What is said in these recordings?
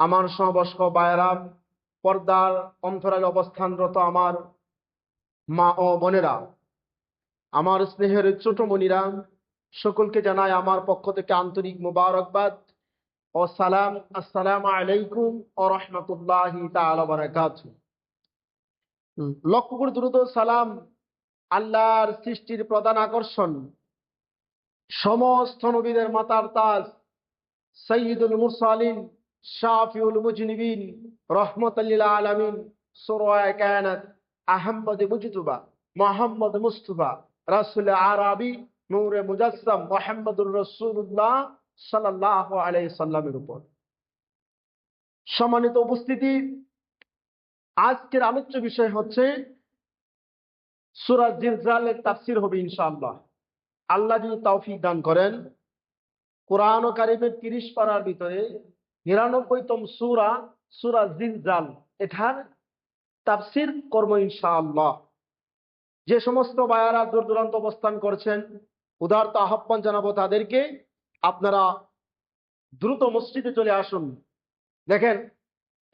আমার সমবয়স্ক বায়রাম পর্দার অন্তরালে অবস্থানরত আমার মা ও বোনেরা, আমার স্নেহের ছোট মনিরা, সকলকে জানাই আমার পক্ষ থেকে আন্তরিক মুবারকবাদ ও সালাম। আসসালাম আলাইকুম ও রহমতুল্লাহি লক্ষ্য করে দ্রুত সালাম, আল্লাহর সৃষ্টির প্রধান আকর্ষণ, সমস্ত নবীদের মাতার তাজ সৈয়দুল মুরসালিন শাফিউল মুজনিবিন রহমতুল্লিল আলমিন সুরায় কায়নাত আহমদ মুজতুবা মোহাম্মদ মুস্তফা রাসুল আরবি নূরে মুজাসসাম মোহাম্মদুর রসুল্লাহ সাল্লাহ আলাই সাল্লামের উপর। সম্মানিত উপস্থিতি, আজকের আলোচ্য বিষয় হচ্ছে সুরাজ জিলজালের তাফসির হবে ইনশাআল্লাহ। আল্লাহ যদি তৌফিক দান করেন কোরআন ও কারিমের তিরিশ পাড়ার ভিতরে নিরানব্বইতম সুরা সুরা জিলজাল এটার তাফসির কর্ম ইনশাআল্লাহ। যে সমস্ত বায়ারা দূর দূরান্ত অবস্থান করছেন, উদারত আহ্বান জানাব তাদেরকে, আপনারা দ্রুত মসজিদে চলে আসুন। দেখেন,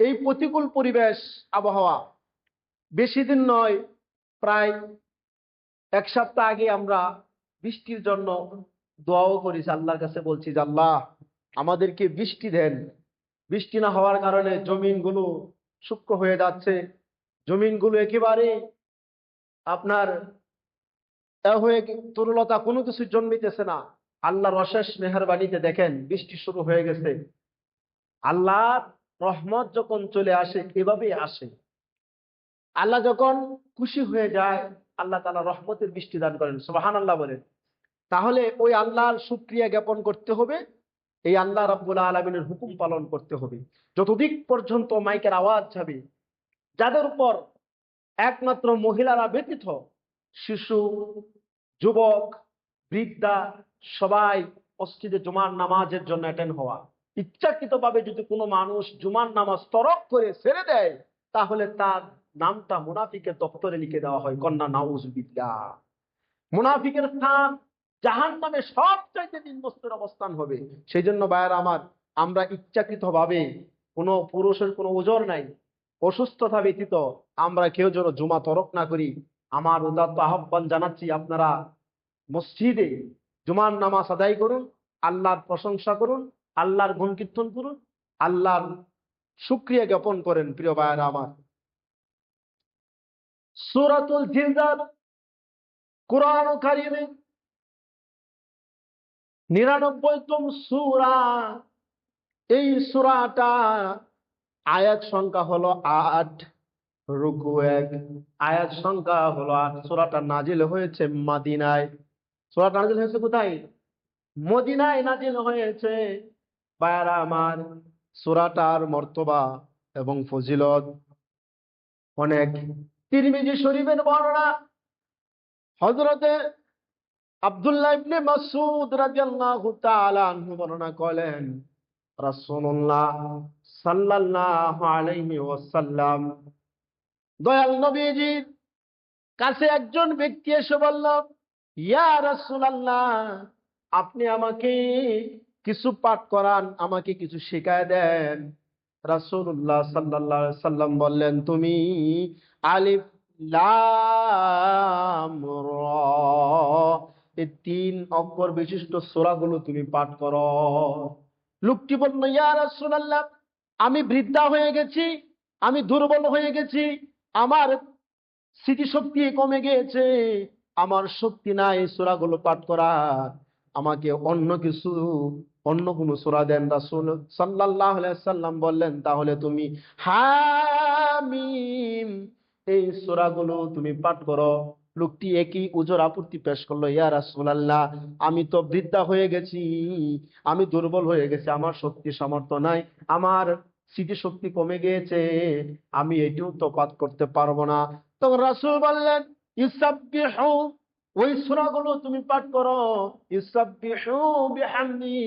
এই প্রতিকূল পরিবেশ আবহাওয়া, বেশি দিন নয়, প্রায় এক সপ্তাহ আগে আমরা বৃষ্টির জন্য দোয়াও করেছি আল্লাহর কাছে বলছি যে, আল্লাহ, আমাদেরকে বৃষ্টি দেন। বৃষ্টি না হওয়ার কারণে জমিনগুলো শুষ্ক হয়ে যাচ্ছে। জমিনগুলো একেবারে আপনার হয়ে তরুলতা কোনো কিছু জন্মিতেছে না। আল্লাহর অশেষ মেহরবানিতে দেখেন, বৃষ্টি শুরু হয়ে গেছে। আল্লাহর রহমত যখন চলে আসে, এভাবেই আসে। আল্লাহ যখন খুশি হয়ে যায়, আল্লাহ তালা রহমতের বৃষ্টি দান করেন। সুবাহান আল্লাহ বলেন। তাহলে ওই আল্লাহর সুক্রিয়া জ্ঞাপন করতে হবে, এই আল্লাহ রাব্বুল আলমিনের হুকুম পালন করতে হবে। যতদিক পর্যন্ত মাইকের আওয়াজ যাবে, যাদের উপর একমাত্র মহিলারা ব্যতীত শিশু, যুবক, বৃদ্ধা, সবাই মসজিদে জুমার নামাজের জন্য অ্যাটেন্ড হওয়া। ইচ্ছাকৃতভাবে যদি কোনো মানুষ জুমার নামাজ তরক করে ছেড়ে দেয়, তাহলে তার নামটা মুনাফিকের দপ্তরে লিখে দেওয়া হয়, কন্যা নাউজবিল্লা মুনাফিকের স্থান জাহান নামে সবচাইতে নিম্নস্তর অবস্থান হবে। সেই জন্য বায়ার আমার, আমরা ইচ্ছাকৃত ভাবে কোনো পুরুষের কোনো ওজোর নাই, অসুস্থতা ব্যতীত আমরা কেউ যেন জুমা তরক না করি। আমার উদাত্ত আহ্বান জানাচ্ছি আপনারা মসজিদে জুমার নামাজ আদায় করুন, আল্লাহর প্রশংসা করুন, আল্লাহর গুণ কীর্তন করুন, আল্লাহর সুক্রিয়া জ্ঞাপন করেন প্রিয় ভাইয়েরা আমার। সুরাতুল জিলজাল কোরআন কারিমে নিরানব্বইতম সুরা। এই সুরাটা আয়াত সংখ্যা হলো আট, রুকু এক। আয়াত সংখ্যা হলো আট। সুরাটা নাজিল হয়েছে মাদিনায়। সুরাটা নাজিল হয়েছে কোথায়? মদিনায় নাজিল হয়েছে। বায়ারা আমার, সুরাটার মর্তবা এবং ফজিলত। অনেক। তিরমিজি শরীফের বর্ণনা। হজরতে আব্দুল্লাহ ইবনে মাসউদ রাদিয়াল্লাহু তাআলা আনহু বর্ণনা করেন, রাসূলুল্লাহ সাল্লাল্লাহু আলাইহি ওয়াসাল্লাম দয়াল নবীজির কাছে একজন ব্যক্তি এসে বলল, ইয়া রাসূলুল্লাহ, আপনি আমাকে কিছু পাঠ করান, আমাকে কিছু শেখায় দেন। রাসূলুল্লাহ সাল্লাল্লাহু আলাইহি সাল্লাম বললেন, তুমি আলিফ লাম র এই তিন অক্ষর বিশিষ্ট সূরাগুলো তুমি পাঠ করো। লোকটি বলল, ইয়া রাসূলুল্লাহ, আমি বৃদ্ধা হয়ে গেছি, আমি দুর্বল হয়ে গেছি, আমার স্মৃতিশক্তি কমে গিয়েছে, আমার শক্তি নাই সূরাগুলো পাঠ করার। আমাকে অন্য কিছু, অন্য কোন সোরা দেন রাসূল আলাইহি সাল্লাম বললেন, তাহলে তুমি হামিম এই সূরাগুলো তুমি পাঠ করো। লোকটি একই উজর আপত্তি পেশ করল, ইয়া রাসূলুল্লাহ, আমি তো বৃদ্ধা হয়ে গেছি, আমি দুর্বল হয়ে গেছি, আমার শক্তি সামর্থ্য নাই, আমার স্মৃতিশক্তি কমে গিয়েছে, আমি এটিও তো পাঠ করতে পারব না। তখন রাসূল বললেন ইউসাব্বিহু ওই সূরাগুলো তুমি পাঠ করো। ইউসাব্বিহু বিহামদি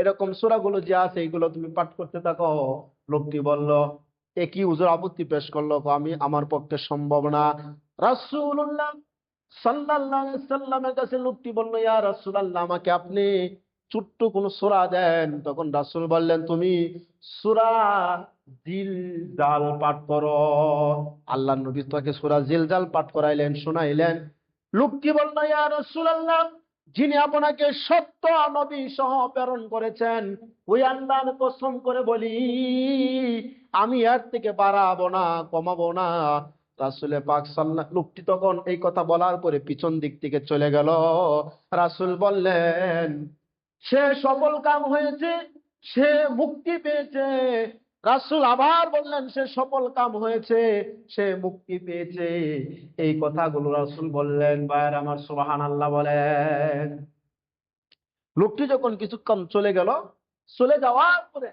এরকম সূরাগুলো যে আছে, এগুলো তুমি পাঠ করতে থাকো। লোকটি বলল, একই উজর আপত্তি পেশ করল আমি, আমার পক্ষে সম্ভব না। রাসূলুল্লাহ আলাইহি কাছে লোকটি ইয়া আমাকে আপনি ছোট্ট সূরা দেন। তখন রাসূল বললেন, তুমি সূরা জিলজাল পাঠ করো। আল্লাহ নবী সূরা জিলজাল পাঠ করাইলেন, শোনাইলেন। লোকটি ইয়া যিনি আপনাকে সত্য নবী সহ প্রেরণ করেছেন, ওই আল্লাহর কসম করে বলি, আমি এর থেকে বাড়াবো না, কমাবো না। রাসুলে পাক সাল্লাহ লোকটি তখন এই কথা বলার পরে পিছন দিক থেকে চলে গেল। রাসুল বললেন, সে সফল কাম হয়েছে, সে মুক্তি পেয়েছে। রাসুল আবার বললেন, সে সফল কাম হয়েছে, সে মুক্তি পেয়েছে। এই কথাগুলো রাসুল বললেন বাইর আমার সুবাহান আল্লাহ বলেন। লোকটি যখন কিছুক্ষণ চলে গেল, চলে যাওয়ার পরে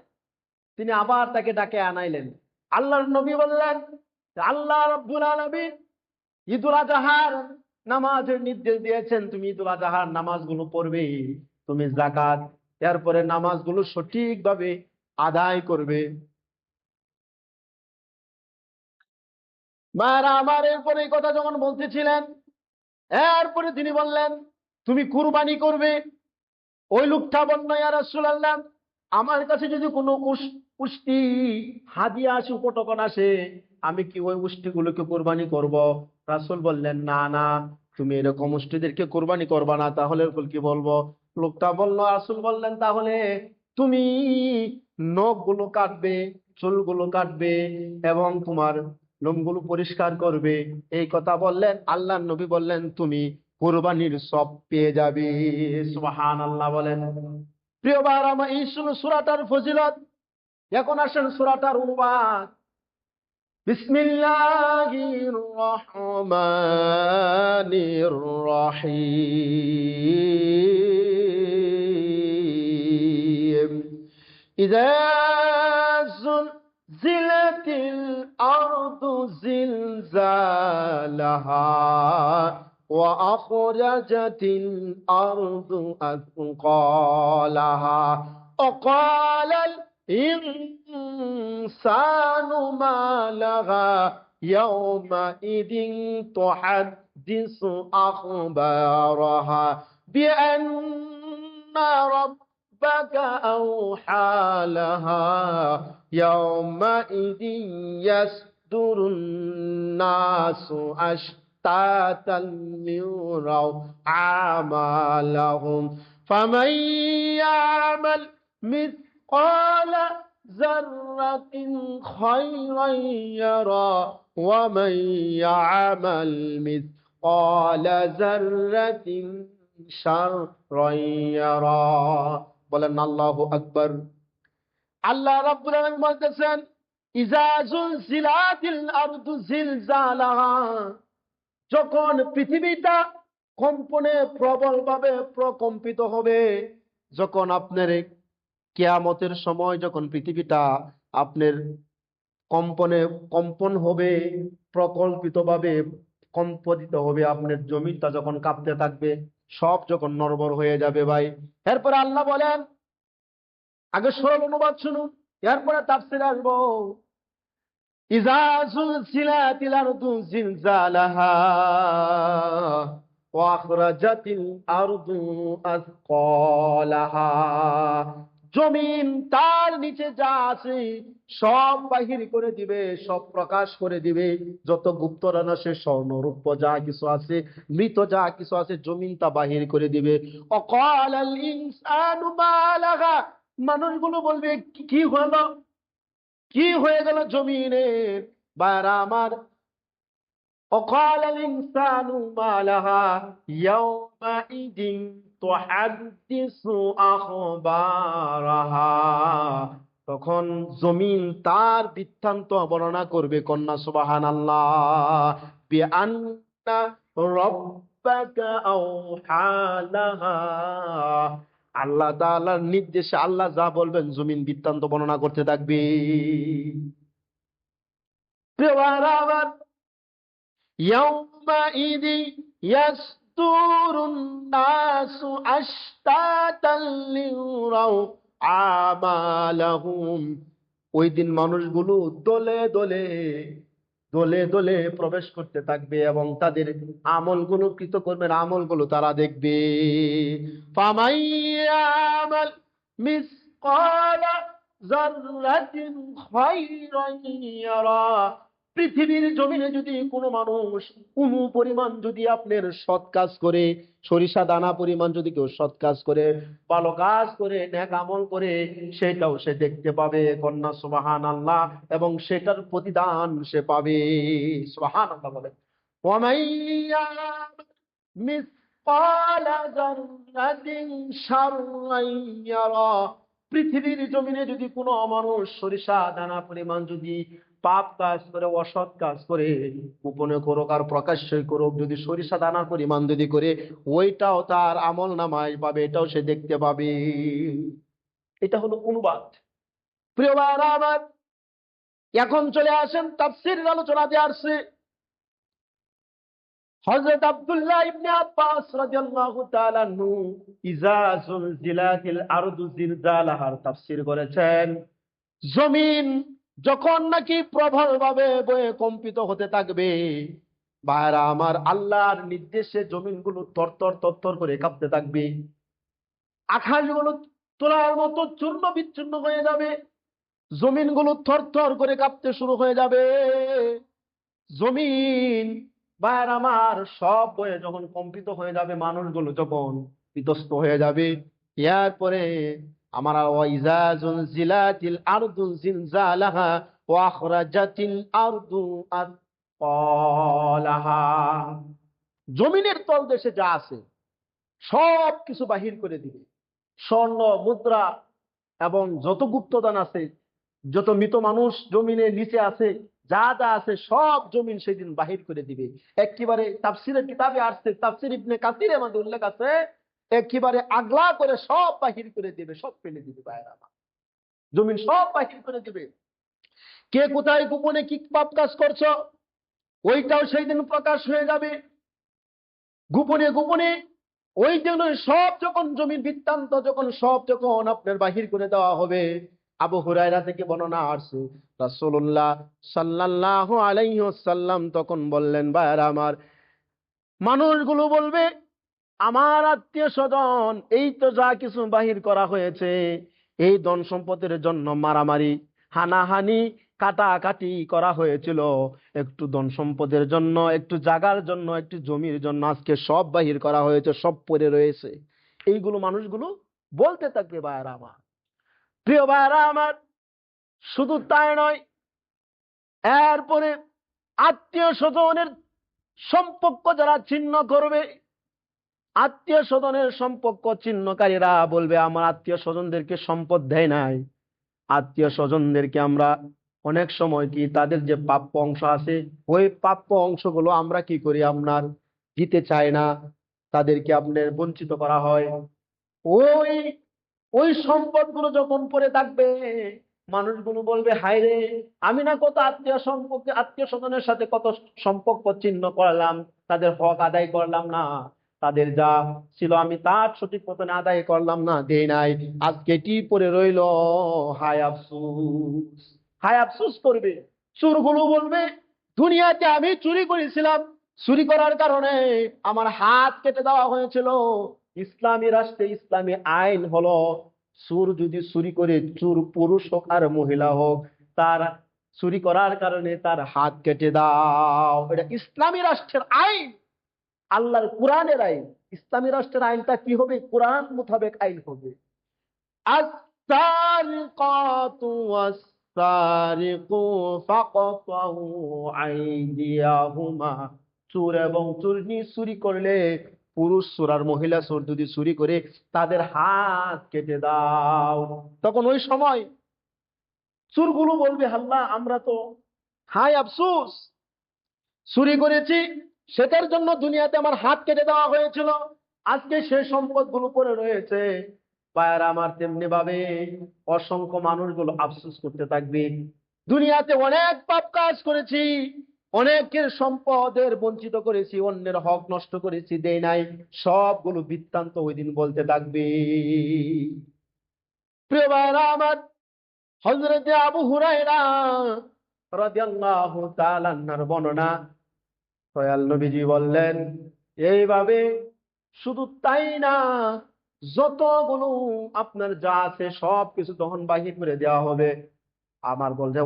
তিনি আবার তাকে ডাকে আনাইলেন। আল্লাহর নবী বললেন আল্লাহ রব্বুল আলামিন ঈদুল আজহার নামাজের নির্দেশ দিয়েছেন, তুমি ঈদুল আজহার নামাজগুলো পড়বে, তুমি জাকাত এরপরে নামাজগুলো সঠিকভাবে আদায় করবে। মায়েরা আমার এরপরে কথা যখন বলতেছিলেন, এরপরে তিনি বললেন, তুমি কুরবানি করবে, ওই লোকটা বলল, ইয়া রাসূলুল্লাহ আমার কাছে যদি কোনো উষ্টি, হাদিয়া আসে, উপটকন আসে, আমি কি ওই উষ্টিগুলোকে কোরবানি করব? রাসূল বললেন, না না, তুমি এরকম উষ্টিদেরকে কোরবানি করবা না, তাহলে কি বলব? লোকটা বলল, রাসূল বললেন, তাহলে তুমি নখগুলো কাটবে, চুলগুলো কাটবে এবং তোমার লোমগুলো পরিষ্কার করবে। এই কথা বললেন, আল্লাহ নবী বললেন, তুমি কোরবানির সব পেয়ে যাবে। সুবহান আল্লাহ বলেন। প্রিয় ভাইরা আমার এই ছিল সূরাটার ফজিলত এখন আসেন সূরাটার অনুবাদ বিসমিল্লাহির রহমানির রহিম إذا زلزلت الأرض زلزالها وأخرجت الأرض أثقالها. وقال الإنسان ما لها يومئذ تحدث أخبارها بأن ربك أوحى لها يومئذ يصدر الناس أشتاتا ليروا أعمالهم فمن يعمل مثقال ذرة خيرا يرى ومن يعمل مثقال ذرة شرا يرى বলেন আল্লাহু আকবার আল্লাহ রাব্বুল আলামিন বলতেছেন ইজা জুলজিলাতিল আরদু জিলজালাহা যখন পৃথিবীটা কম্পনে প্রবলভাবে প্রকম্পিত হবে, যখন আপনার কিয়ামতের সময় যখন পৃথিবীটা আপনার কম্পনে, কম্পন হবে, প্রকল্পিতভাবে কম্পতিত হবে, আপনার জমিটা যখন কাঁপতে থাকবে, সব যখন নড়বড় হয়ে যাবে ভাই। এরপরে আল্লাহ বলেন, আগে সরল অনুবাদ শুনুন, এরপরে তাফসির আসব। জমিন তার নিচে যা আছে সব বাহির করে দিবে, সব প্রকাশ করে দিবে। যত গুপ্ত রানসে স্বর্ণ, রূপ্য যা কিছু আছে, মৃত যা কিছু আছে, জমিন তা বাহির করে দিবে। অকাল মানুষগুলো বলবে কি হলো? কি হয়ে গেল জমিনের বারা আমার وقال الإنسان ما لها يومئذ تحدث أخبارها তখন জমিন তার বৃত্তান্ত বর্ণনা করবে কন্যা সুবাহান আল্লাহ বিআন্না রব্বাকা আওহা লাহা আল্লাহ তাআলার নির্দেশে আল্লাহ যা বলবেন জমিন বৃত্তান্ত বর্ণনা করতে থাকবে। ওই দিন মানুষগুলো দলে দলে দলে দলে প্রবেশ করতে থাকবে এবং তাদের আমল আমলগুলো কৃত আমলগুলো তারা দেখবে। ফামাইয়ামাল মিসকালা যাররাতিন খায়রান পৃথিবীর জমিনে যদি কোনো মানুষ কোনো পরিমাণ যদি আপনার সৎ কাজ করে, সরিষা দানা পরিমাণ যদি কেউ সৎ কাজ করে, ভালো কাজ করে ন্যাক আমল করে, সেটাও সে দেখতে পাবে, কন্যা সুবাহান আল্লাহ এবং সেটার প্রতিদান সে পাবে। সুবাহান আল্লাহ বলে পৃথিবীর জমিনে যদি কোনো মানুষ সরিষা দানা পরিমাণ যদি পাপ কাজ করে, অসৎ কাজ করে, গোপনে করুক আর প্রকাশ্যই করুক, যদি সরিষা দানার পরিমাণ যদি করে, ওইটাও তার আমল নামায় পাবে, এটাও সে দেখতে পাবে। এটা হলো অনুবাদ। প্রিয় আমার এখন চলে আসেন তাফসির আলোচনাতে আসছে। হযরত আব্দুল্লাহ ইবনে আব্বাস রাদিয়াল্লাহু তাআলা আনহু ইজা জুলজিলাতিল আরদু জিলজালাহার তাফসীর করেছেন, জমিন যখন নাকি প্রবলভাবে বয়ে কম্পিত হতে থাকবে ভাইরা আমার আল্লাহর নির্দেশে জমিনগুলো তরতর তরতর করে কাঁপতে থাকবে। আকাশগুলো তোলার মতো চূর্ণ বিচ্ছিন্ন হয়ে যাবে। জমিনগুলো থরথর করে কাঁপতে শুরু হয়ে যাবে। জমিন ভাইয়ের আমার সব বয়ে যখন কম্পিত হয়ে যাবে, মানুষগুলো যখন বিধ্বস্ত হয়ে যাবে, এরপরে আমার ওয়াইজা জুলজিলাতিল আরদু জিলজালাহা ওয়া আখরাজাতিল আরদু আতকালাহা জমিনের তলদেশে যা আছে, সব কিছু বাহির করে দিবে। স্বর্ণ, মুদ্রা এবং যত গুপ্তদান আছে, যত মৃত মানুষ জমিনের নিচে আছে, যা যা আছে, সব জমিন সেদিন বাহির করে দিবে। একেবারে তাফসিরের কিতাবে আসছে, তাফসির ইবনে কাসির আমাদের উল্লেখ আছে একেবারে আগলা করে সব বাহির করে দেবে, সব ফেলে দিবে বাইরে জমিন সব বাহির করে দিবে। কে কোথায় গোপনে কি পাপ কাজ করছ? ওইটাও সেই দিন প্রকাশ হয়ে যাবে। গোপনে গোপনে ওই জন্য সব যখন জমির বৃত্তান্ত, যখন সব যখন আপনার বাহির করে দেওয়া হবে, আবু হুরায়রা থেকে বর্ণনা আসছে। রাসূলুল্লাহ সাল্লাল্লাহু আলাইহি ওয়াসাল্লাম তখন বললেন ভাইরা আমার, মানুষগুলো বলবে আমার আত্মীয় স্বজন, এই তো যা কিছু বাহির করা হয়েছে, এই ধন সম্পদের জন্য মারামারি, হানাহানি, কাটাকাটি করা হয়েছিল। একটু ধন সম্পদের জন্য, একটু জাগার জন্য, একটু জমির জন্য আজকে সব বাহির করা হয়েছে, সব পড়ে রয়েছে। এইগুলো মানুষগুলো বলতে থাকবে, ভাইয়ারা আমার। প্রিয় ভাইয়ারা আমার, শুধু তাই নয়, এরপরে আত্মীয় স্বজনের সম্পর্ক যারা ছিন্ন করবে আত্মীয় স্বজনের সম্পর্ক চিহ্নকারীরা বলবে, আমার আত্মীয় স্বজনদেরকে সম্পদ দেয় নাই। আত্মীয় স্বজনদেরকে আমরা অনেক সময় কি তাদের যে প্রাপ্য অংশ আছে, ওই প্রাপ্য অংশগুলো আমরা কি করি? আপনার দিতে চাই না, তাদেরকে আপনার বঞ্চিত করা হয়। ওই ওই সম্পদগুলো যখন পরে থাকবে, মানুষগুলো বলবে, হায় রে, আমি না কত আত্মীয় সম্পর্কে আত্মীয় স্বজনের সাথে কত সম্পর্ক চিহ্ন করলাম, তাদের হক আদায় করলাম না। তাদের যা ছিল, আমি তার সঠিক মতন আদায় করলাম, না দেই নাই। আজকে এটি পরে রইল? হায় আফসুস। হায় আফসুস করবে। চোরগুলো বলবে, দুনিয়াতে আমি চুরি করেছিলাম। চুরি করার কারণে আমার হাত কেটে দেওয়া হয়েছিল। ইসলামী রাষ্ট্রে ইসলামী আইন হলো চোর যদি চুরি করে, চুর পুরুষ হোক আর মহিলা হোক, তার চুরি করার কারণে তার হাত কেটে দাও। এটা ইসলামী রাষ্ট্রের আইন। আল্লাহর কোরআনের আইন, ইসলামী রাষ্ট্রের আইনটা কি হবে? কোরআন মোতাবেক আইন হবে। চুর এবং চুরনি চুরি করলে, পুরুষ চোর আর মহিলা চোর যদি চুরি করে, তাদের হাত কেটে দাও। তখন ওই সময় চুরগুলো বলবে হাল্লা আমরা তো হাই আফসুস, চুরি করেছি সেটার জন্য দুনিয়াতে আমার হাত কেটে দেওয়া হয়েছিল। আজকে সে সম্পদগুলো পড়ে রয়েছে। পায়ের আমার তেমনি ভাবে অসংখ্য মানুষগুলো আফসোস করতে থাকবে। দুনিয়াতে অনেক পাপ কাজ করেছি, অনেকের সম্পদের বঞ্চিত করেছি, অন্যের হক নষ্ট করেছি দেয় নাই, সবগুলো বৃত্তান্ত ওই দিন বলতে থাকবে। প্রিয় ভাইরা আমার হজরতে আবু হুরায়রা রাদিয়াল্লাহু বর্ণনা দয়াল নবীজি বললেন, এইভাবে শুধু তাই না যতগুলো আপনার যা আছে সব কিছু তখন বাহির করে দেওয়া হবে। আমার বলছে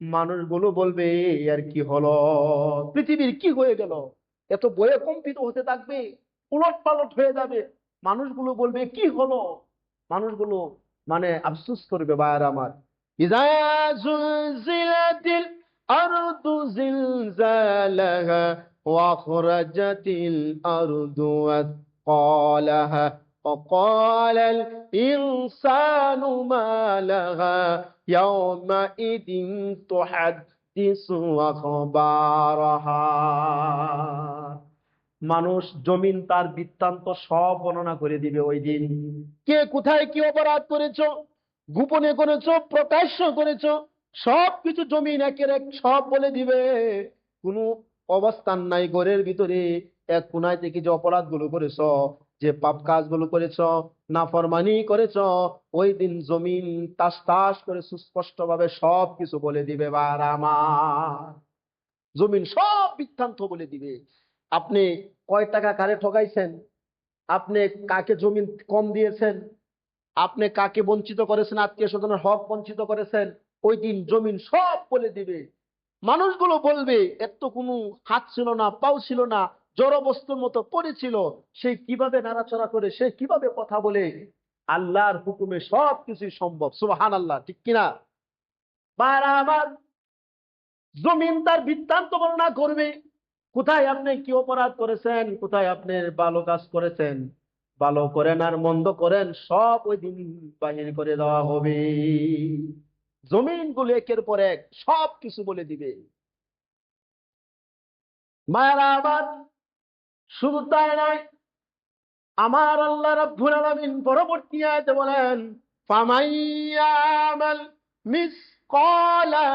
মানুষগুলো বলবে আর কি হলো? পৃথিবীর কি হয়ে গেল? এত বয়ে কম্পিত হতে থাকবে উলট পালট হয়ে যাবে। মানুষগুলো বলবে, কি হলো? মানুষগুলো মানে আফসুস করবে বায়ার আমার। ইজা জুলজিলাতিল আরদু জিলজালাহা وأخرجت الأرض أثقالها وقال الإنسان ما لها يومئذ تحدث أخبارها মানুষ জমিন তার বৃত্তান্ত সব বর্ণনা করে দিবে ওই দিন কে কোথায় কি অপরাধ করেছো গোপনে করেছ, প্রকাশ্য করেছ সব কিছু জমিন একের এক সব বলে দিবে। কোনো অবস্থান নাই ঘরের ভিতরে। এক কোনায় থেকে যে অপরাধগুলো করেছ, যে পাপ কাজগুলো করেছ, নাফরমানি করেছ, ওই দিন জমিন তাস তাস করে সুস্পষ্ট ভাবে সব কিছু বলে দিবে, বার আমার। জমিন সব বৃত্তান্ত বলে দিবে। আপনি কয় টাকা কারে ঠকাইছেন আপনি কাকে জমিন কম দিয়েছেন? আপনি কাকে বঞ্চিত করেছেন, আত্মীয় স্বজনের হক বঞ্চিত করেছেন, ওই দিন জমিন সব বলে দিবে। মানুষগুলো বলবে এর তো কোনো হাত ছিল না, পাও ছিল না, জড় বস্তুর মতো পড়েছিল সে কীভাবে নাড়াচড়া করে, সে কীভাবে কথা বলে? আল্লাহর হুকুমে সব কিছুই সম্ভব। সুবহান আল্লাহ ঠিক কিনা? বারা আমার, জমিন তার বৃত্তান্ত বর্ণনা করবে। কোথায় আপনি কি অপরাধ করেছেন, কোথায় আপনি ভালো কাজ করেছেন? ভালো করেন আর মন্দ করেন, সব ওই দিন বাহির করে দেওয়া হবে। জমিনগুলো একের পর এক সব কিছু বলে দিবে। মায়েরা আমার শুধু তাই নয়, আমার আল্লাহ রাব্বুল আলামিন পরবর্তী আয়াতে বলেন ফামাইয়ামাল মিসকালা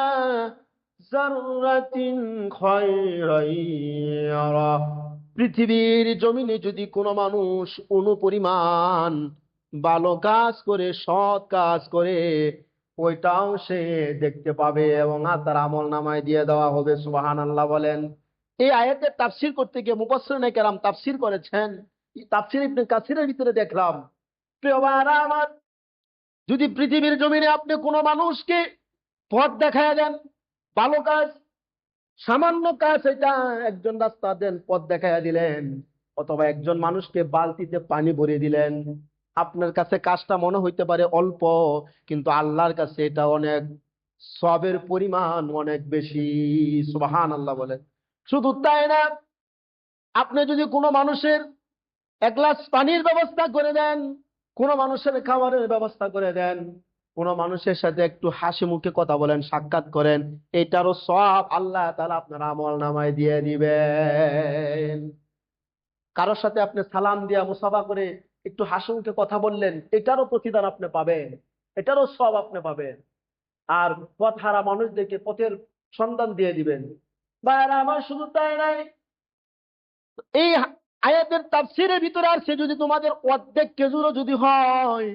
যাররাতিন খায়রান ইয়ারা। পৃথিবীর জমিনে যদি কোনো মানুষ অনুপরিমাণ ভালো কাজ করে, সৎ কাজ করে, ওইটাও সে দেখতে পাবে এবং তার আমল নামায় দিয়ে দেওয়া হবে সুবাহান আল্লাহ বলেন। এই আয়াতের তাফসির করতে গিয়ে মুফাসসিরিনে কেরাম তাফসির করেছেন। তাফসির ইবনে কাসিরের ভিতরে দেখলাম আমার, যদি পৃথিবীর জমিনে আপনি কোনো মানুষকে পথ দেখায় দেন, ভালো কাজ সামান্য কাজ এটা একজন রাস্তা দেন, পথ দেখাইয়া দিলেন, অথবা একজন মানুষকে বালতিতে পানি ভরে দিলেন। আপনার কাছে কাজটা মনে হইতে পারে অল্প, কিন্তু আল্লাহর কাছে এটা অনেক সবের পরিমাণ, অনেক বেশি সুবাহান আল্লাহ বলেন। শুধু তাই না, আপনি যদি কোনো মানুষের এক গ্লাস পানির ব্যবস্থা করে দেন, কোনো মানুষের খাবারের ব্যবস্থা করে দেন কোনো মানুষের সাথে একটু হাসি মুখে কথা বলেন, সাক্ষাৎ করেন, এটারও সব আল্লাহ তাআলা আপনার আমল নামায় দিয়ে দিবেন। কারোর সাথে আপনি সালাম দিয়া মুসাফা করে একটু হাসি মুখে কথা বললেন, এটারও প্রতিদান আপনি পাবেন, এটারও সব আপনি পাবেন। আর পথ হারা মানুষদেরকে পথের সন্ধান দিয়ে দিবেন। ভাইরা আমার শুধু তাই নাই এই আয়াতের তাফসিরের ভিতরে আসছে যদি তোমাদের অর্ধেক খেজুরও যদি হয়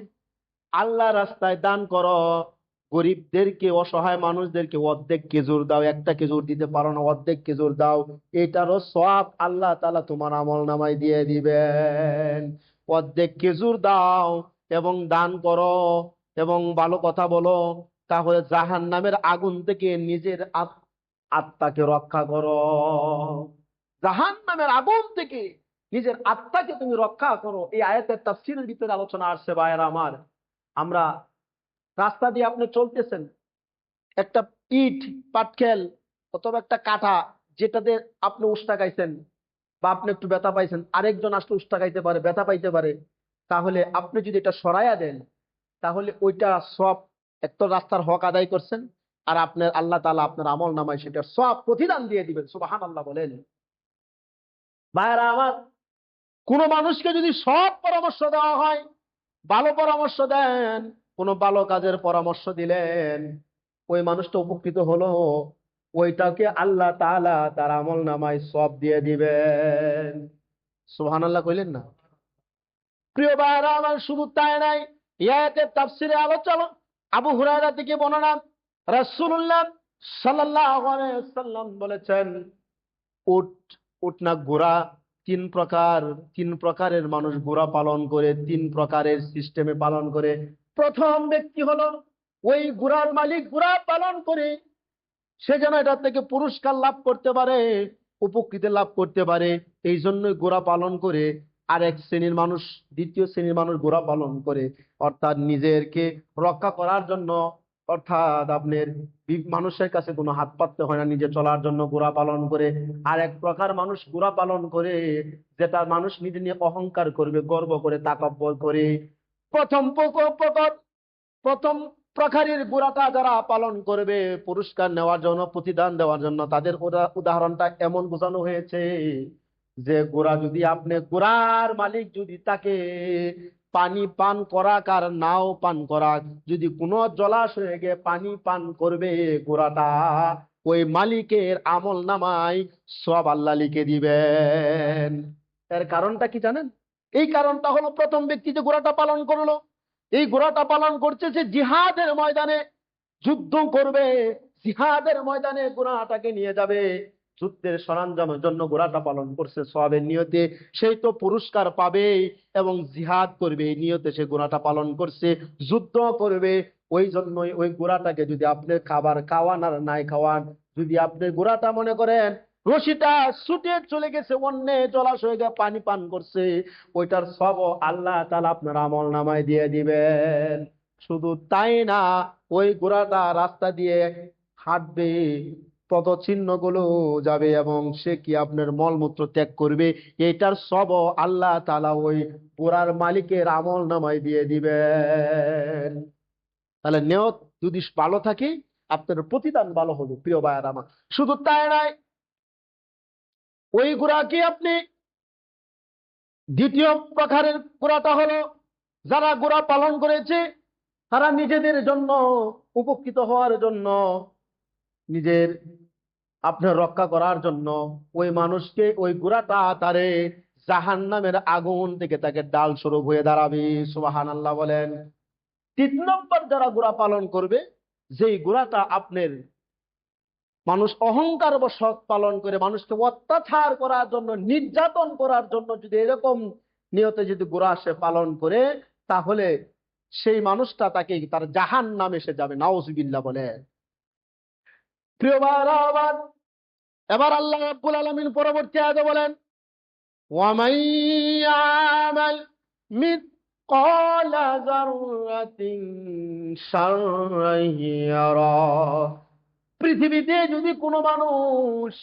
আল্লাহ রাস্তায় দান করো, গরিবদেরকে, অসহায় মানুষদেরকে অর্ধেক খেজুর দাও, একটা খেজুর দিতে পারো না, অর্ধেক খেজুর দাও, এটারও সব আল্লাহ তাআলা তোমার আমল নামায় দিয়ে দিবেন। অর্ধেক খেজুর দাও এবং দান করো এবং ভালো কথা বলো, তাহলে জাহান নামের আগুন থেকে নিজের আত- আত্মাকে রক্ষা করো। জাহান নামের আগুন থেকে নিজের আত্মাকে তুমি রক্ষা করো। এই আয়াতের তাফসিরের ভিতরে আলোচনা আসছে, ভাইয়েরা আমার। আমরা রাস্তা দিয়ে আপনি চলতেছেন, একটা ইট, পাটকেল অথবা একটা কাঠা যেটাতে আপনি উষ্টা খাইছেন বা আপনি একটু ব্যথা পাইছেন, আরেকজন আসলে উষ্টা খাইতে পারে, ব্যথা পাইতে পারে, তাহলে আপনি যদি এটা সরাইয়া দেন, তাহলে ওইটা সব এক তো রাস্তার হক আদায় করছেন আর আপনার আল্লাহ তাআলা আপনার আমল নামায় সেটা সব প্রতিদান দিয়ে দিবেন সুবহান আল্লাহ বলেন। ভাইরা আমার কোনো মানুষকে যদি সব পরামর্শ দেওয়া হয় ভালো পরামর্শ দেন, কোনো ভালো কাজের পরামর্শ দিলেন, ওই মানুষটা উপকৃত হলো, ওইটাকে আল্লাহ তাআলা তার আমল নামায় সব দিয়ে দিবেন। সুবহানাল্লাহ কইলেন না? প্রিয় ভাইরা আমার শুধু তাই নাই ইয়াতের তাফসিরে আলোচনা, আবু হুরায়রা থেকে বর্ণনা, রাসূলুল্লাহ সাল্লাল্লাহু আলাইহি সাল্লাম বলেছেন উট উট না ঘোড়া তিন প্রকার, তিন প্রকারের মানুষ ঘোড়া পালন করে, তিন প্রকারের সিস্টেমে পালন করে। প্রথম ব্যক্তি হলো ওই ঘোড়ার মালিক ঘোড়া পালন করে। সে যেন এটা থেকে পুরস্কার লাভ করতে পারে, উপকৃত লাভ করতে পারে, এই জন্যই গোড়া পালন করে। আর এক শ্রেণির মানুষ, দ্বিতীয় শ্রেণির মানুষ ঘোড়া পালন করে। অর্থাৎ নিজেরকে রক্ষা করার জন্য, অর্থাৎ আপনার মানুষের কাছে কোনো হাত পাততে হয় না, নিজে চলার জন্য ঘোড়া পালন করে। আর এক প্রকার মানুষ ঘোড়া পালন করে যেটা মানুষ নিজে নিয়ে অহংকার করবে, গর্ব করে, তাকাব্বর করে। প্রথম প্রথম প্রকারের ঘোড়াটা যারা পালন করবে, পুরস্কার নেওয়ার জন্য, প্রতিদান দেওয়ার জন্য, তাদের উদাহরণটা এমন বোঝানো হয়েছে যে ঘোড়া যদি আপনি গোড়ার মালিক যদি তাকে পানি পান করাক আর নাও পান করাক। যদি কোনো জলাশয়ে গিয়ে পানি পান করবে ঘোড়াটা ওই মালিকের আমল নামায় সব আল্লাহ লিখে দিবেন। এর কারণটা কি জানেন? এই কারণটা হলো প্রথম ব্যক্তি যে ঘোড়াটা পালন করল। এই ঘোড়াটা পালন করছে যে জিহাদের ময়দানে যুদ্ধ করবে, জিহাদের ময়দানে ঘোড়াটাকে নিয়ে যাবে। যুদ্ধের সরঞ্জামের জন্য ঘোড়াটা পালন করছে সবের নিয়তে। সেই তো পুরস্কার পাবে এবং জিহাদ করবে, এই নিয়তে সে ঘোড়াটা পালন করছে, যুদ্ধ করবে। ওই জন্যই ওই ঘোড়াটাকে যদি আপনি খাবার খাওয়ান আর নাই খাওয়ান, যদি আপনি ঘোড়াটা মনে করেন, রশিটা ছুটে চলে গেছে, অন্য জলাশয়ে পানি পান করছে, ওইটার সব আল্লাহ তাআলা আপনার আমল নামায় দিয়ে দিবেন। শুধু তাই না, ওই ঘোড়াটা রাস্তা দিয়ে হাঁটবে পদচিহ্নগুলো যাবে এবং সে কি আপনার মলমূত্র ত্যাগ করবে? এটার সব আল্লাহ তাআলা ওই ঘোড়ার মালিকের আমল নামায় দিয়ে দিবেন। তাহলে নিয়ত যদি ভালো থাকে, আপনার প্রতিদান ভালো হবে, প্রিয় ভাইয়ার আমার। শুধু তাই নয়, ওই ঘোড়াকে আপনি দ্বিতীয় প্রকারের ঘোড়াটা হলো, যারা ঘোড়া পালন করেছে, তারা নিজেদের জন্য উপকৃত হওয়ার জন্য নিজের আপনার রক্ষা করার জন্য ওই মানুষকে ওই ঘোড়াটা তারে জাহান নামের আগুন থেকে তাকে ডাল স্বরূপ হয়ে দাঁড়াবে সুবাহান আল্লাহ বলেন। তিন নম্বর যারা ঘোড়া পালন করবে, যেই ঘোড়াটা আপনার মানুষ অহংকার বশত পালন করে, মানুষকে অত্যাচার করার জন্য, নির্যাতন করার জন্য যদি এরকম নিয়তে যদি ঘোড়া সে পালন করে, তাহলে সেই মানুষটা তাকে তার জাহান নামে সে যাবে, নাউজুবিল্লাহ বলে। প্রিয় ভাইরা আমার এবার আল্লাহ রাব্বুল আলামিন পরবর্তী আয়াতে বলেন পৃথিবীতে যদি কোনো মানুষ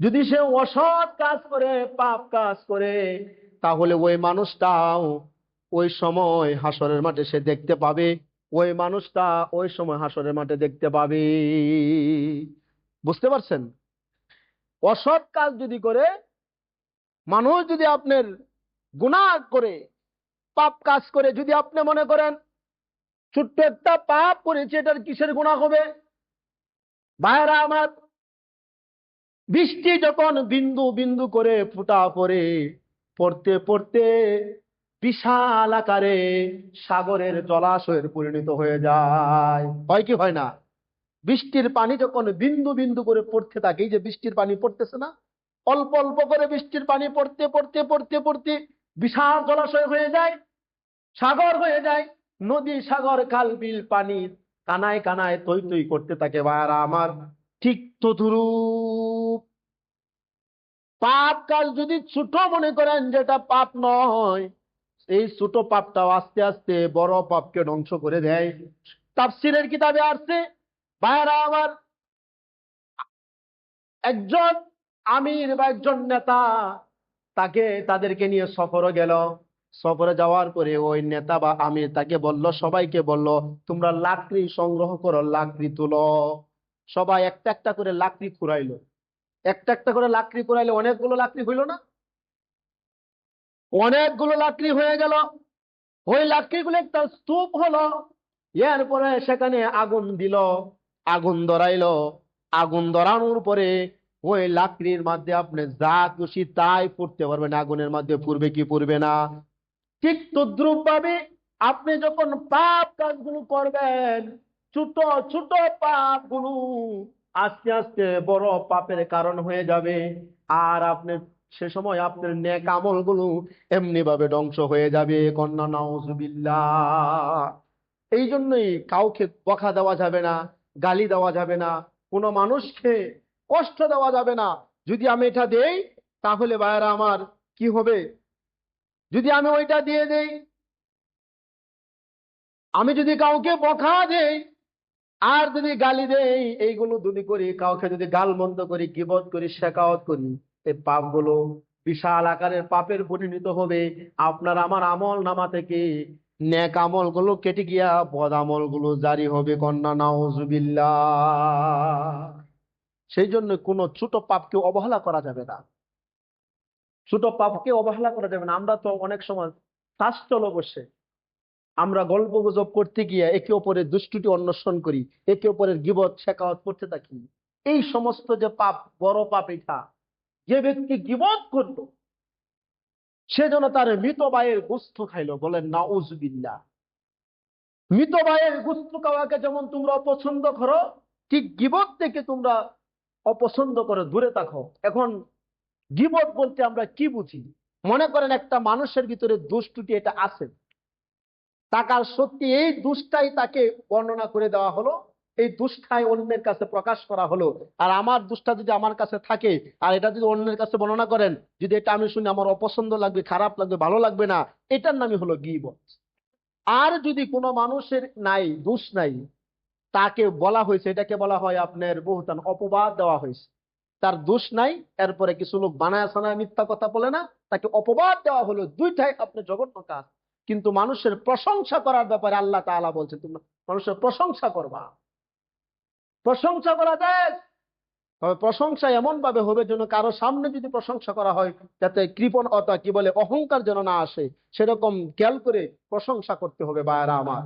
যদি সে অসৎ কাজ করে, পাপ কাজ করে, তাহলে ওই মানুষটাও ওই সময় হাসরের মাঠে সে দেখতে পাবে ওই মানুষটা ওই সময় হাসরের মাঠে দেখতে পাবে। বুঝতে পারছেন? অসৎ কাজ যদি করে, মানুষ যদি আপনার গুনাহ করে, পাপ কাজ করে, যদি আপনি মনে করেন ছোট্ট একটা পাপ করেছে, এটার কিসের গুণা হবে? ভাইরা আমার, বৃষ্টি যখন বিন্দু বিন্দু করে ফুটা পড়ে, পড়তে পড়তে বিশাল আকারে সাগরের জলাশয়ের পরিণত হয়ে যায়। হয় কি, হয় না? বৃষ্টির পানি যখন বিন্দু বিন্দু করে পড়তে থাকে, এই যে বৃষ্টির পানি পড়তেছে না? অল্প অল্প করে বৃষ্টির পানি পড়তে পড়তে পড়তে পড়তে বিশাল জলাশয় হয়ে যায়, সাগর হয়ে যায়, নদী, সাগর, খাল, বিল, পানি কানায় কানায় তৈ তৈ করতে থাকে। ভাইয়ারা আমার ঠিক তদুরূপ পাপ কাজ যদি ছোট মনে করেন যেটা পাপ নয় এই ছোট পাপটাও আস্তে আস্তে বড় পাপকে ধ্বংস করে দেয়। তাফসিরের কিতাবে আসছে, ভাইয়ারা আমার, একজন আমির বা একজন নেতা, তাকে তাদেরকে নিয়ে সফরে গেল। সফরে যাওয়ার পরে ওই নেতা বা আমির তাকে বলল, সবাইকে বলল, তোমরা লাকড়ি সংগ্রহ করো, লাকড়ি তুলো। সবাই একটা একটা করে লাকড়ি কুড়াইলো একটা একটা করে লাকড়ি কুড়াইলে অনেকগুলো লাকড়ি হইল না? অনেকগুলো লাকড়ি হয়ে গেল। ওই লাকড়িগুলো একটা স্তূপ হলো। এরপরে সেখানে আগুন দিল, আগুন ধরাইলো। আগুন ধরানোর পরে ওই লাকড়ির মধ্যে আপনি যা খুশি তাই পড়তে পারবেন। আগুনের মধ্যে পড়বে কি পড়বে না। ঠিক তদ্রুপ ভাবে আপনি যখন পাপ কাজগুলো করবেন, ছোট ছোট পাপগুলো আস্তে আস্তে বড় পাপের কারণ হয়ে যাবে। আর আপনি সে সময় আপনার নেক আমলগুলো এমনি ভাবে ধ্বংস হয়ে যাবে, কন্যা, নাউজুবিল্লাহ। এই জন্যই কাউকে বকা দেওয়া যাবে না, গালি দেওয়া যাবে না, কোনো মানুষকে কষ্ট দেওয়া যাবে না। যদি আমি এটা দেই, তাহলে ভাইয়েরা আমার কি হবে? যদি আমি ওইটা দিয়ে দেই, আমি যদি কাউকে বকা দেই, আর যদি গালি দেই, এইগুলো যদি করি কাউকে যদি গাল মন্দ করি কিবত করি, শেখাওয়াত করি এই পাপগুলো বিশাল আকারের পাপের পরিণত হবে। আপনার আমার আমল নামা থেকে নেক আমলগুলো কেটে গিয়া বদ আমলগুলো জারি হবে, কন্যা, নাউজুবিল্লাহ। সেই জন্য কোনো ছোট পাপকে অবহেলা করা যাবে না। ছোট পাপকে অবহেলা করা যাবে না। আমরা তো অনেক সময় শাস্ত্রল বসে আমরা গল্প গুজব করতে গিয়ে একে অপরের দুষ্টুটি অন্বেষণ করি, একে অপরের গিবত, শেখাওয়াত করতে থাকি। এই সমস্ত যে পাপ, বড় পাপ এটা যে ব্যক্তি গিবত করল, সে যেন তার মৃত ভাইয়ের গুস্ত খাইলো, বলেন না উজবিল্লা মৃত ভাইয়ের গুস্ত খাওয়াকে যেমন তোমরা অপছন্দ করো, ঠিক গিবত থেকে তোমরা অপছন্দ করে দূরে থাকো। এখন গিবত বলতে আমরা কি বুঝি? মনে করেন একটা মানুষের ভিতরে দুষ্টুটি এটা আছে। তাকার সত্যি এই দুষ্টাই তাকে বর্ণনা করে দেওয়া হলো এই দুষ্টাই অন্যের কাছে প্রকাশ করা হলো। আর আমার দুষ্টা যদি আমার কাছে থাকে, আর এটা যদি অন্যের কাছে বর্ণনা করেন, যদি এটা আমি শুনি আমার অপছন্দ লাগবে, খারাপ লাগবে, ভালো লাগবে না, এটার নামই হলো গিবত। আর যদি কোনো মানুষের নাই, দোষ নাই, তাকে বলা হয়েছে, এটাকে বলা হয় আপনার বহুতান অপবাদ দেওয়া হয়েছে। তার দোষ নাই, এরপরে কিছু লোক বানায় সানায় মিথ্যা কথা বলে না, তাকে অপবাদ দেওয়া হলো, দুইটাই আপনার জঘন্য কাজ কিন্তু মানুষের প্রশংসা করার ব্যাপারে আল্লাহ তাআলা বলছে তোমরা মানুষের প্রশংসা করবা। প্রশংসা করা যায় তবে প্রশংসা এমন ভাবে হবে যেন কারও সামনে যদি প্রশংসা করা হয়, যাতে কৃপণ অতা কি বলে, অহংকার যেন না আসে, সেরকম খেয়াল করে প্রশংসা করতে হবে বায়রা আমার।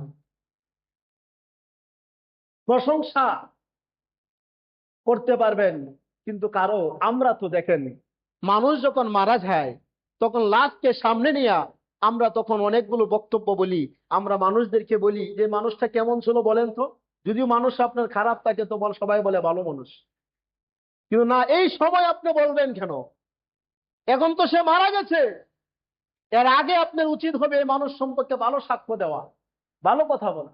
প্রশংসা করতে পারবেন, কিন্তু কারও, আমরা তো দেখেন, মানুষ যখন মারা যায়, তখন লাশকে সামনে নিয়ে আমরা তখন অনেকগুলো বক্তব্য বলি, আমরা মানুষদেরকে বলি, যে মানুষটা কেমন ছিল বলেন তো? যদিও মানুষ আপনার খারাপ থাকে তো বল, সবাই বলে ভালো মানুষ। কিন্তু না, এই সময় আপনি বলবেন কেন? এখন তো সে মারা গেছে। এর আগে আপনার উচিত হবে এই মানুষ সম্পর্কে ভালো সাক্ষ্য দেওয়া, ভালো কথা বলা।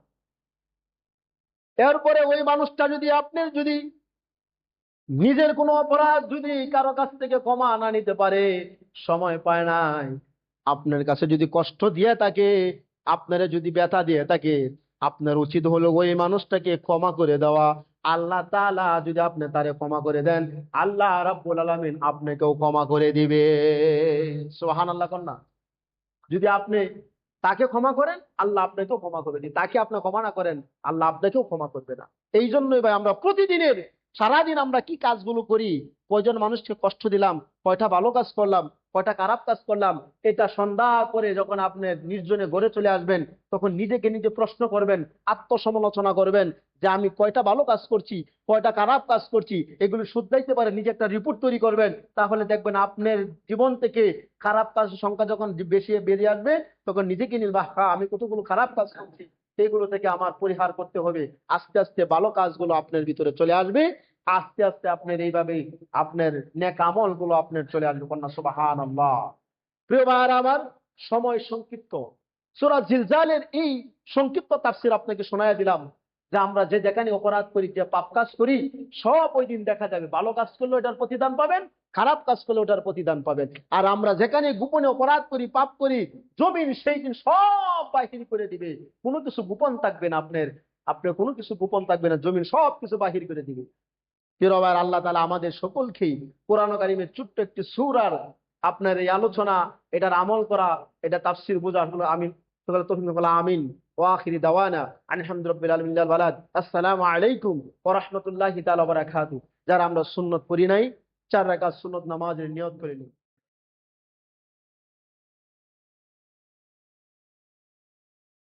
এরপরে ওই মানুষটা যদি আপনি যদি নিজের কোনো অপরাধ যদি কারও কাছ থেকে ক্ষমা না নিতে পারে, সময় পায় নাই। আপনার কাছে যদি কষ্ট দিয়ে থাকে, আপনারা যদি ব্যথা দিয়ে থাকে আপনার উচিত হলো ওই মানুষটাকে ক্ষমা করে দেওয়া। আল্লাহ তালা যদি আপনি তারে ক্ষমা করে দেন, আল্লাহ রাব্বুল আলমিন আপনাকেও ক্ষমা করে দিবে। সোহান আল্লাহ কন্যা যদি আপনি তাকে ক্ষমা করেন, আল্লাহ আপনাকেও ক্ষমা করে দিন তাকে আপনি ক্ষমা না করেন, আল্লাহ আপনাকেও ক্ষমা করবে না। এই জন্যই ভাই আমরা প্রতিদিনের সারাদিন আমরা কি কাজগুলো করি? কয়জন মানুষকে কষ্ট দিলাম? কয়টা ভালো কাজ করলাম? কয়টা খারাপ কাজ করলাম? এটা সন্ধ্যা করে যখন আপনি নির্জনে গড়ে চলে আসবেন, তখন নিজেকে নিজে প্রশ্ন করবেন, আত্মসমালোচনা করবেন যে আমি কয়টা ভালো কাজ করছি, কয়টা খারাপ কাজ করছি, এগুলো শুধরাইতে পারে, নিজে একটা রিপোর্ট তৈরি করবেন। তাহলে দেখবেন আপনার জীবন থেকে খারাপ কাজের সংখ্যা যখন বেশি বেরিয়ে আসবে, তখন নিজেকে নিল বাহ আমি কতগুলো খারাপ কাজ করছি। সেগুলো থেকে আমার পরিহার করতে হবে। আস্তে আস্তে ভালো কাজগুলো আপনার ভিতরে চলে আসবে। আস্তে আস্তে আপনার এইভাবে আপনার নেক আমলগুলো আপনার চলে আসবে। কন্যা সুবাহান প্রিয় ভাইয়ার, আমার সময় সংক্ষিপ্ত। সূরা জিলজালের এই সংক্ষিপ্ত তাফসির আপনাকে শোনায়া দিলাম যে আমরা যে যেখানে অপরাধ করি, যে পাপ কাজ করি, সব ওই দিন দেখা যাবে। ভালো কাজ করলে ওটার প্রতিদান পাবেন খারাপ কাজ করলে ওটার প্রতিদান পাবেন। আর আমরা যেখানে গোপনে অপরাধ করি, পাপ করি, জমিন সেই দিন সব বাহির করে দিবে। কোনো কিছু গোপন থাকবে না আপনার। আপনার কোনো কিছু গোপন থাকবে না, জমিন সব কিছু বাহির করে দিবে। ফিরবার আল্লাহ তালা আমাদের সকলকেই কোরআন কারিমের ছোট্ট একটি সুরার আপনার এই আলোচনা, এটার আমল করা, এটা তাফসির বোঝার হলো আমিন। আমিন। ওয়াখিরি দাওয়ানা। আলহামদুলিল্লাহ আলামিন আসসালামু আলাইকুম ওয়া রাহমাতুল্লাহি তাআলা ওয়া বারাকাতুহু। যারা আমরা সুন্নত পড়ি নাই চার রাকাত সুন্নত নামাজের নিয়ত করে নিই